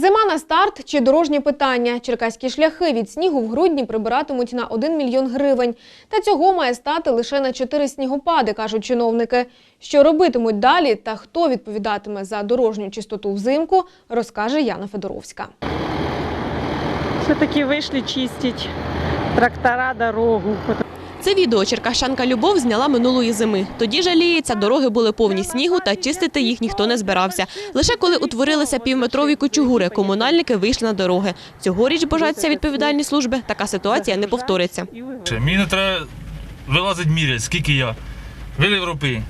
Зима на старт чи дорожні питання. Черкаські шляхи від снігу в грудні прибиратимуть на 1 мільйон гривень. Та цього має стати лише на 4 снігопади, кажуть чиновники. Що робитимуть далі та хто відповідатиме за дорожню чистоту взимку, розкаже Яна Федоровська. Все-таки вийшли чистить трактора, дорогу. Це відео черкащанка Любов зняла минулої зими. Тоді жаліється, дороги були повні снігу та чистити їх ніхто не збирався. Лише коли утворилися півметрові кучугури, комунальники вийшли на дороги. Цьогоріч бажаться відповідальні служби. Така ситуація не повториться. Мені не треба вилазить міряти, скільки я. Вилив ропи.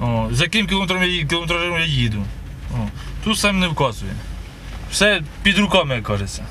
О, за яким кілометром я, їду. Тут сам не вказує. Все під руками, кажеться.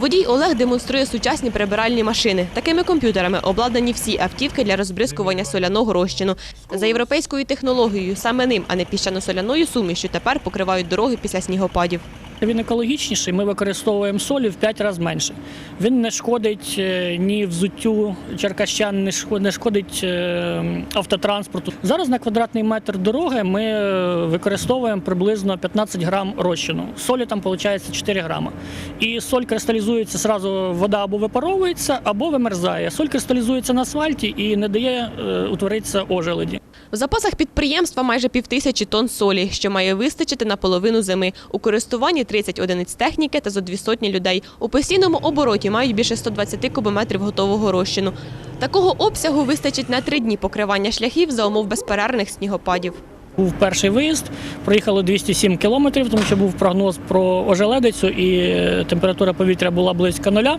Водій Олег демонструє сучасні прибиральні машини. Такими комп'ютерами обладнані всі автівки для розбризкування соляного розчину. За європейською технологією саме ним, а не піщано-соляною сумішю, тепер покривають дороги після снігопадів. Він екологічніший, ми використовуємо солі в 5 разів менше. Він не шкодить е, ні взуттю черкащан, не шкодить е, автотранспорту. Зараз на квадратний метр дороги ми е, використовуємо приблизно 15 грам розчину. Солі там виходить 4 грама. І соль кристалізується зразу, вода або випаровується, або вимерзає. Соль кристалізується на асфальті і не дає утворитися ожеледі. В запасах підприємства майже півтисячі тонн солі, що має вистачити на половину зими. У користуванні 30 одиниць техніки та зо дві сотні людей. У постійному обороті мають більше 120 кубометрів готового розчину. Такого обсягу вистачить на три дні покривання шляхів за умов безперервних снігопадів. Був перший виїзд, проїхали 207 кілометрів, тому що був прогноз про ожеледицю і е, температура повітря була близько нуля.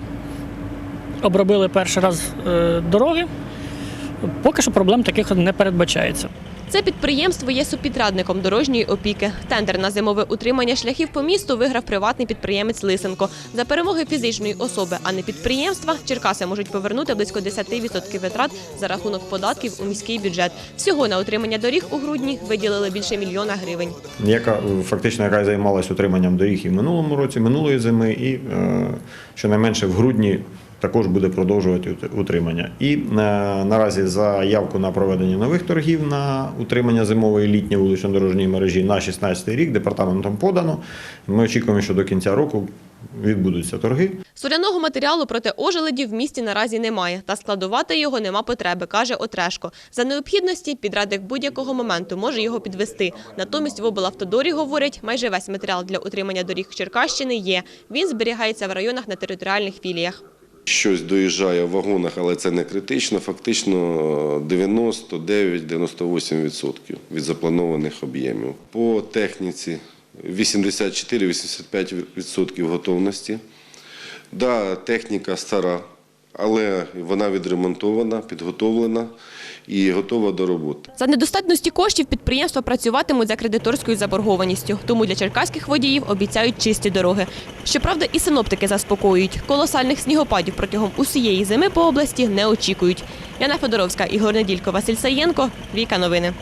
Обробили перший раз е, дороги. Поки що проблем таких не передбачається. Це підприємство є субпідрядником дорожньої опіки. Тендер на зимове утримання шляхів по місту виграв приватний підприємець Лисенко. За перемоги фізичної особи, а не підприємства, Черкаси можуть повернути близько 10% витрат за рахунок податків у міський бюджет. Всього на утримання доріг у грудні виділили більше мільйона гривень. яка фактично яка займалась утриманням доріг і в минулому році, минулої зими, і е, щонайменше в грудні також буде продовжувати утримання. І е, наразі заявку на проведення нових торгів на утримання зимової літньої вулично-дорожньої мережі на 16 рік департаментом подано. Ми очікуємо, що до кінця року відбудуться торги. Соляного матеріалу проти ожеледів в місті наразі немає, та складувати його нема потреби, каже Отрешко. За необхідності підрадник будь-якого моменту може його підвести. Натомість в облавтодорі говорять, майже весь матеріал для утримання доріг Черкащини є. Він зберігається в районах на територіальних філіях. Щось доїжджає в вагонах, але це не критично. Фактично 99-98% від запланованих об'ємів. По техніці 84-85% готовності. Да, техніка стара, але вона відремонтована, підготовлена і готова до роботи. За недостатності коштів підприємства працюватимуть за кредиторською заборгованістю. Тому для черкаських водіїв обіцяють чисті дороги. Щоправда, і синоптики заспокоюють. Колосальних снігопадів протягом усієї зими по області не очікують. Яна Федоровська, Ігор Неділько, Василь Саєнко. Віка новини.